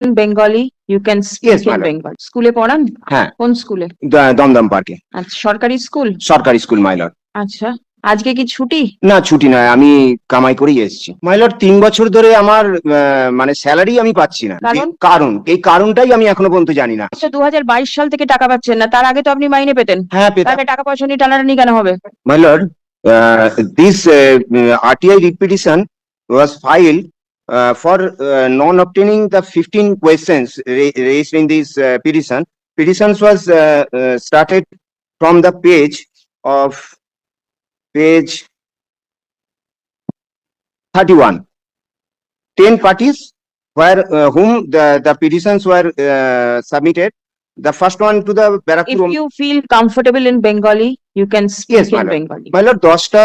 in you can Yes, madam. Bengali. স্কুলে পড়ান? হ্যাঁ কোন স্কুলে? দ- দমদম পার্কে আচ্ছা সরকারি স্কুল? সরকারি স্কুল মাইলর আচ্ছা আজকে কি ছুটি? না ছুটি নয় আমি কামাই করেই এসেছি মাইলর তিন বছর ধরে আমার আহ, মানে স্যালারি আমি পাচ্ছি না কারণ? এই কারণ এই কারণটাই আমি এখনও পর্যন্ত জানি না আচ্ছা দু হাজার বাইশ সাল থেকে টাকা পাচ্ছেন না তার আগে তো আপনি মাইনে পেতেন হ্যাঁ পেতাম তাহলে টাকা পয়সা নিয়ে টানাটানি কেন হবে? This uh, RTI repetition was filed uh, for uh, non-obtaining the 15 questions ra- raised in this uh, petition. Petitions was uh, uh, started from the page of page 31. 10 parties where uh, whom the, the petitions were uh, submitted. The first one to the If Barakpur. you feel comfortable in Bengali, you can speak Yes, in. Bengali. মাইলর দশটা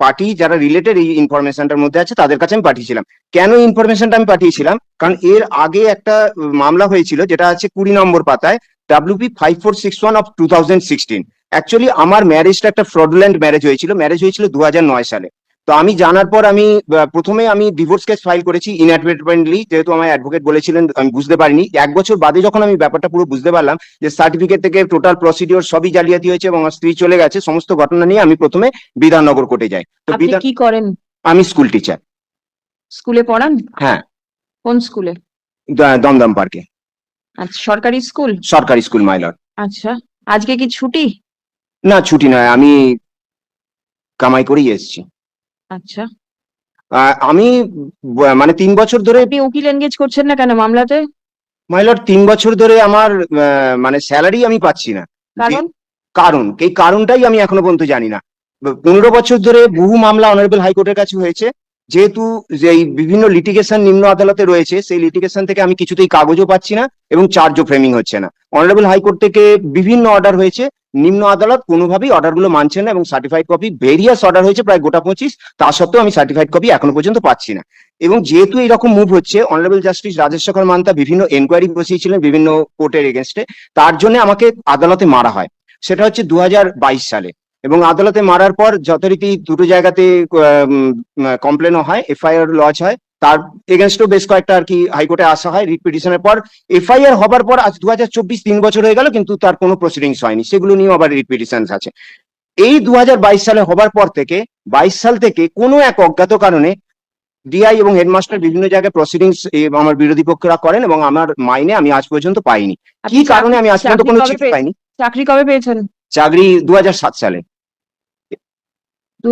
party যারা related এই ইনফরমেশনটার মধ্যে আছে তাদের কাছে আমি পাঠিয়েছিলাম কেন ইনফরমেশনটা আমি পাঠিয়েছিলাম কারণ এর আগে একটা মামলা হয়েছিল যেটা আছে কুড়ি নম্বর পাতায় WP five four six one of two thousand sixteen actually আমার ম্যারেজটা একটা ফ্রডুল্যান্ড ম্যারেজ হয়েছিল ম্যারেজ হয়েছিল দু নয় সালে তো আমি জানার পর আমি প্রথমে আমি ডিভোর্স কেস ফাইল করেছি ইনঅ্যাডভার্টেন্টলি যেহেতু আমার অ্যাডভোকেট বলেছিলেন আমি বুঝতে পারিনি এক বছর বাদে যখন আমি ব্যাপারটা পুরো বুঝতে পারলাম যে সার্টিফিকেট থেকে টোটাল প্রসিডিওর সবই জালিয়াতি হয়েছে এবং আমার স্ত্রী চলে গেছে সমস্ত ঘটনা নিয়ে আমি প্রথমে বিধাননগর কোর্টে যাই তো বিধান কি করেন? আমি স্কুল টিচার স্কুলে পড়ান? হ্যাঁ কোন স্কুলে? দমদম পার্কে আচ্ছা সরকারি স্কুল? সরকারি স্কুল মাইলর আচ্ছা আজকে কি ছুটি? না ছুটি নয় আমি কামাই করেই এসেছি আচ্ছা। আমি মানে তিন বছর ধরে আপনি উকিল এনগেজ করছেন না কেন মামলাতে? মাইলর তিন বছর ধরে আমার মানে স্যালারি আমি পাচ্ছি না। কারণ? কারণ এই কারণটাই আমি এখনও পর্যন্ত জানি না। পনেরো বছর ধরে বহু মামলা অনারেবল হাইকোর্টের কাছে হয়েছে। যেহেতু যে এই বিভিন্ন লিটিগেশন নিম্ন আদালতে রয়েছে সেই লিটিগেশন থেকে আমি কিছুতেই কাগজও পাচ্ছি না এবং চার্জও ফ্রেমিং হচ্ছে না। অনারেবল হাইকোর্ট থেকে বিভিন্ন অর্ডার হয়েছে। নিম্ন আদালত কোনোভাবেই অর্ডারগুলো মানছে না এবং সার্টিফাইড কপি ভেরিয়াস অর্ডার হয়েছে প্রায় গোটা পঁচিশ, তা সত্ত্বেও আমি সার্টিফাইড কপি এখনও পর্যন্ত পাচ্ছি না। এবং যেহেতু এরকম মুভ হচ্ছে অনারেবল জাস্টিস রাজেশ শেখর মান্তা বিভিন্ন এনকোয়ারি বসিয়েছিলেন বিভিন্ন কোর্টের এগেনস্টে তার জন্য আমাকে আদালতে মারা হয়। সেটা হচ্ছে দু হাজার বাইশ সালে। এবং আদালতে মারার পর যথারীতি দুটো জায়গাতে কমপ্লেনও হয় এফআইআর লজ হয়। তার এগেনস্টও বেশ কয়েকটা আর কি হাইকোর্টে আসা হয় রিট পিটিশনের পর। এফআইআর হবার পর আজ দু তিন বছর হয়ে গেল কিন্তু তার কোনো প্রসিডিংস হয়নি। সেগুলো নিয়েও আবার রিট পিটিশন আছে। এই দুহাজার বাইশ সালে হবার পর থেকে বাইশ সাল থেকে কোনো এক অজ্ঞাত কারণে ডিআই এবং হেডমাস্টার বিভিন্ন জায়গায় প্রসিডিংস আমার বিরোধী পক্ষরা করেন এবং আমার মাইনে আমি আজ পর্যন্ত পাইনি। কি কারণে আমি আজ পর্যন্ত কোনো চিঠি পাইনি? চাকরি কবে পেয়েছেন? চাকরি দু হাজার সাত সালে। দু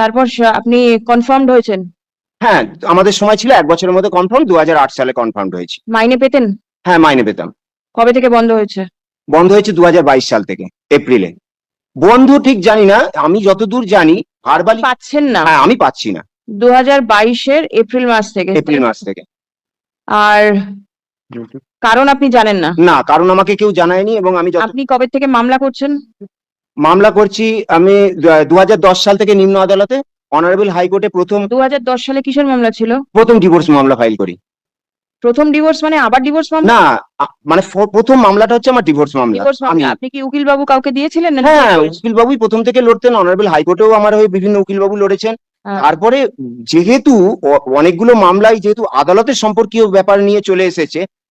তারপর আপনি কনফার্মড হয়েছেন? হ্যাঁ আমাদের সময় ছিল এক বছরের মধ্যে কনফার্ম দুহাজার আট সালে কনফার্ম হয়েছে। মাইনে পেতেন? হ্যাঁ মাইনে পেতাম। কবে থেকে বন্ধ হয়েছে? বন্ধ হয়েছে দুহাজার বাইশ সাল থেকে এপ্রিলে। বন্ধ ঠিক জানি না আমি যতদূর জানি ভারবালি পাচ্ছেন না? হ্যাঁ আমি পাচ্ছি না। দু হাজার বাইশের এপ্রিল মাস থেকে এপ্রিল মাস থেকে। আর কারণ আপনি জানেন না? না কারণ আমাকে কেউ জানায়নি এবং আমি আপনি কবে থেকে মামলা করছেন? মামলা করছি আমি দু হাজার দশ সাল থেকে নিম্ন আদালতে। অনারেবল হাইকোর্টে প্রথম দুহাজার দশ সালে কিসের মামলা ছিল? প্রথম ডিভোর্স মামলা ফাইল করি। প্রথম ডিভোর্স মানে আবার ডিভোর্স মামলা? না মানে প্রথম মামলাটা হচ্ছে আমার ডিভোর্স মামলা। আপনি কি উকিল বাবু কাউকে দিয়েছিলেন? না হ্যাঁ উকিল বাবুই প্রথম থেকে লড়তেন অনারেবল হাইকোর্টেও আমার হয়ে বিভিন্ন উকিল বাবু লড়েছেন। হ্যাঁ। তারপরে যেহেতু অনেকগুলো মামলায় যেহেতু আদালতের সম্পর্কীয় ব্যাপার নিয়ে চলে এসেছে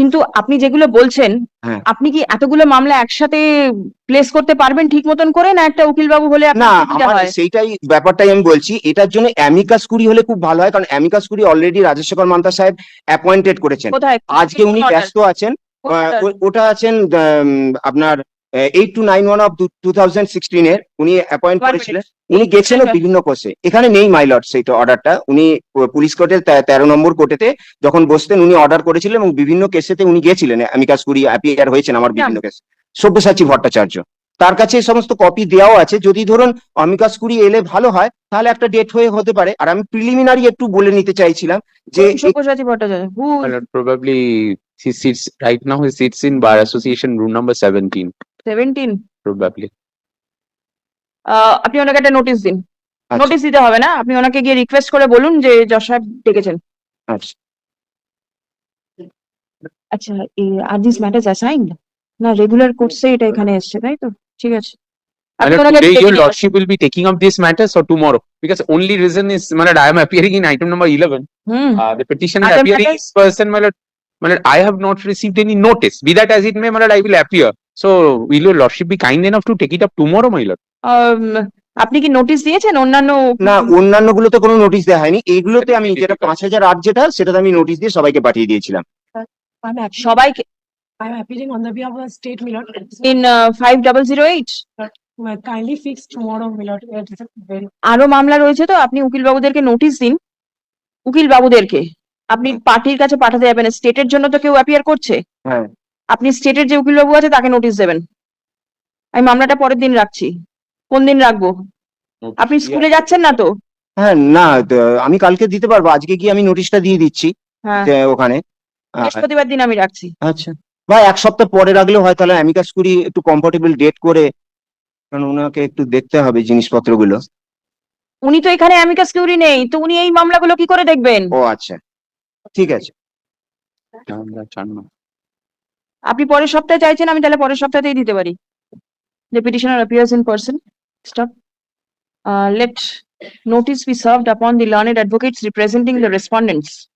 কিন্তু আপনি যেগুলো বলছেন হ্যাঁ। আপনি কি এতগুলো মামলা একসাথে প্লেস করতে পারবেন ঠিক মতন করে না একটা উকিল বাবু হলে না আমার সেইটাই ব্যাপারটাই আমি বলছি এটার জন্য অ্যামিকাস কুরি হলে খুব ভালো হয় কারণ amicus curiae already Rajasekhar Manta সাহেব অ্যাপয়েন্টেড করেছেন। আজকে উনি ব্যস্ত আছেন ওটা আছেন আপনার eight two nine one of two thousand sixteen এর উনি অ্যাপয়েন্ট করেছিলেন। উনি minute. বিভিন্ন কোর্সে এখানে নেই মাইলট সেইটা অর্ডারটা উনি পুলিশ কোর্টের তেরো নম্বর কোর্টেতে যখন বসতেন উনি অর্ডার করেছিলেন এবং বিভিন্ন কেসেতে উনি গেছিলেন। অ্যামিকাস কুরি অ্যাপিয়ার হয়েছেন আমার বিভিন্ন কেস সব্যসাচী ভট্টাচার্য। তার কাছে এই সমস্ত কপি দেওয়াও আছে। যদি ধরুন অমিকাস কুরি এলে ভালো হয় তাহলে একটা ডেট হয়ে হতে পারে। আর আমি প্রিলিমিনারি একটু বলে নিতে চাইছিলাম যে সব্যসাচী ভট্টাচার্য হু probably he sits right now. He sits in bar association room number seventeen. 17 probably. আপনি ওনাকে একটা নোটিশ দিন। নোটিশ দিতে হবে না? আপনি ওনাকে গিয়ে রিকোয়েস্ট করে বলুন যে যশ সাহেব ডেকেছেন। আচ্ছা।, আচ্ছা এই আর না রেগুলার কোর্সে এটা এখানে এসেছে তাই তো? ঠিক আছে। মানে So will your lordship be kind enough to take it up tomorrow, my lord? আম, আপনি কি নোটিশ দিয়েছেন অন্যান্য না অন্যান্য গুলোতে কোনো নোটিশ দেওয়া হয়নি এইগুলোতে আমি যেটা পাঁচ হাজার আট যেটা সেটাতে আমি নোটিশ দিয়ে সবাইকে পাঠিয়ে দিয়েছিলাম I'm happy. সবাইকে appealing on the behalf of the state, Milord. Kindly fix tomorrow, Milord. আরও মামলা রয়েছে তো আপনি উকিল বাবুদেরকে নোটিশ দিন উকিল বাবুদেরকে আপনি পার্টির কাছে পাঠাতে যাবেন স্টেটের জন্য তো কেউ অ্যাপিয়ার করছে হ্যাঁ আপনি স্টেটের যে উকিল বাবু আছে তাকে নোটিশ দেবেন। আমি মামলাটা পরের দিন রাখছি। কোন দিন রাখব? আপনি স্কুলে যাচ্ছেন না তো? হ্যাঁ না আমি কালকে দিতে পারব। আজকে গিয়ে আমি নোটিশটা দিয়ে দিচ্ছি হ্যাঁ। ওখানে। বৃহস্পতিবার দিন আমি রাখছি। আচ্ছা। বা এক সপ্তাহ পরে রাখলেও হয় তাহলে অ্যামিকাস কুরি একটু কমফোর্টেবল ডেট করে কারণ ওনাকে একটু দেখতে হবে জিনিসপত্রগুলো। উনি তো এখানে অ্যামিকাস কিউরি নেই তো উনি এই মামলাগুলো কি করে দেখবেন? ও আচ্ছা। ঠিক আছে। আপনি পরের সপ্তাহে চাইছেন আমি তাহলে পরের সপ্তাহতেই দিতে পারি The petitioner appears in person. Stop. Uh, let notice be served upon the learned advocates representing the respondents,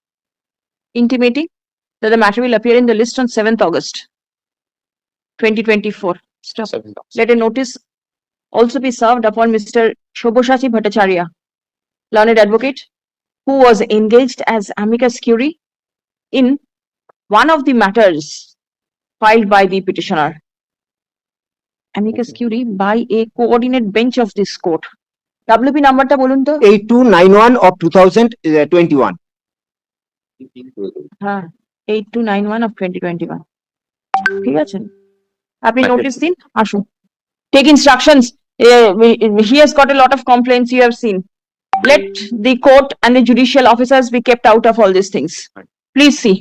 intimating that the matter will appear in the list on seventh August, twenty twenty-four. Stop. Let a notice also be served upon Mr. Shoboshachi Bhattacharya, learned advocate, who was engaged as amicus curiae in one of the matters filed by the petitioner. Amicus curiae by a coordinate bench of this court. WP নাম্বারটা বলুন তো eight two nine one of two thousand twenty one হ্যাঁ eight two nine one of twenty twenty one ঠিক আছে আপনি Okay. Notice দিন আসুন take instructions he has got a lot of complaints you have seen let the court and the judicial officers be kept out of all these things Right. please see